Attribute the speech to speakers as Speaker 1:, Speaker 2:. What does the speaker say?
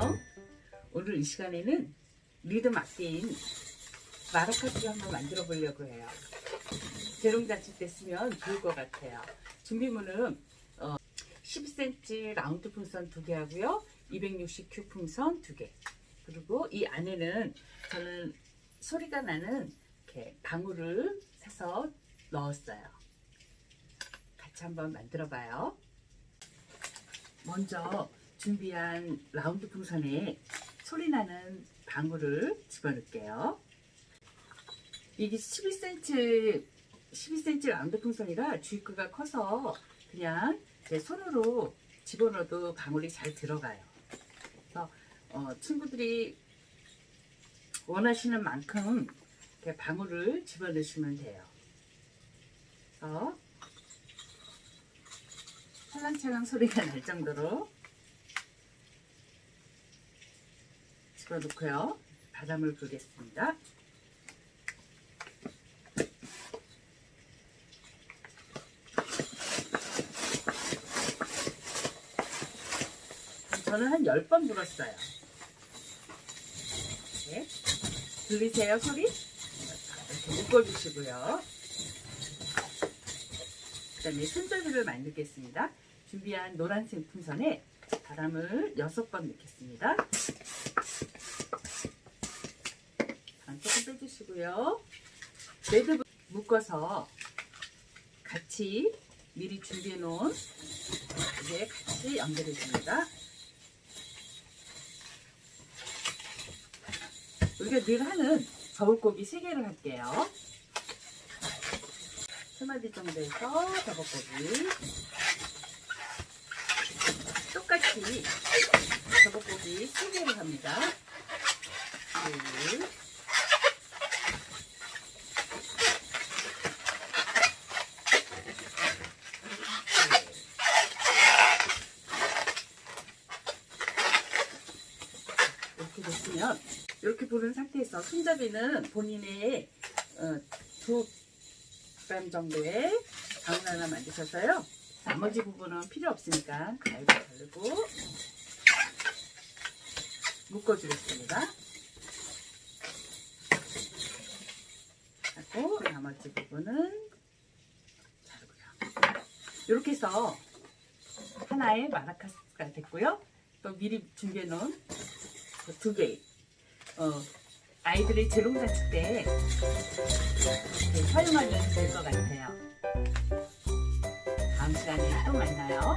Speaker 1: 안녕. 오늘 이 시간에는 리듬 악기인 마라카스를 한번 만들어 보려고 해요. 재롱잔치 때 쓰면 좋을 것 같아요. 준비물은 어, 12cm 라운드 풍선 2개 하고요. 260Q 풍선 2개. 그리고 이 안에는 저는 소리가 나는 이렇게 방울을 사서 넣었어요. 같이 한번 만들어 봐요. 먼저 준비한 라운드 풍선에 소리 나는 방울을 집어넣을게요. 이게 12cm 12cm 라운드 풍선이라 주입구가 커서 그냥 제 손으로 집어넣어도 방울이 잘 들어가요. 그래서 어, 친구들이 원하시는 만큼 방울을 집어넣으시면 돼요. 그래서 찰랑찰랑 소리가 날 정도로 집어넣고요. 바람을 불겠습니다. 저는 한 10번 불었어요. 이렇게. 들리세요, 소리? 이렇게 묶어주시고요. 그 다음에 손잡이를 만들겠습니다. 준비한 노란색 풍선에 바람을 6번 넣겠습니다. 바람 빼주시고요. 매듭을 묶어서 같이 미리 준비해 놓은 이제 같이 연결해 줍니다. 우리가 늘 하는 저울고기 3개를 할게요. 3마디 정도에서 저벅고기 똑같이 저벅고기 3개를 합니다. 둘, 셋. 이렇게 됐으면 이렇게 부른 상태에서 손잡이는 본인의 어, 두 g 정도의 가운 하나 만드셔서요. 나머지 부분은 필요 없으니까 가위로 자르고 묶어주겠습니다. 하고 나머지 부분은 자르고요. 이렇게 해서 하나의 마라카스가 됐고요. 또 미리 준비해 놓은 그 두 개. 어, 아이들이 재롱잔치 때 활용하면 될 것 같아요. 다음 시간에 또 만나요.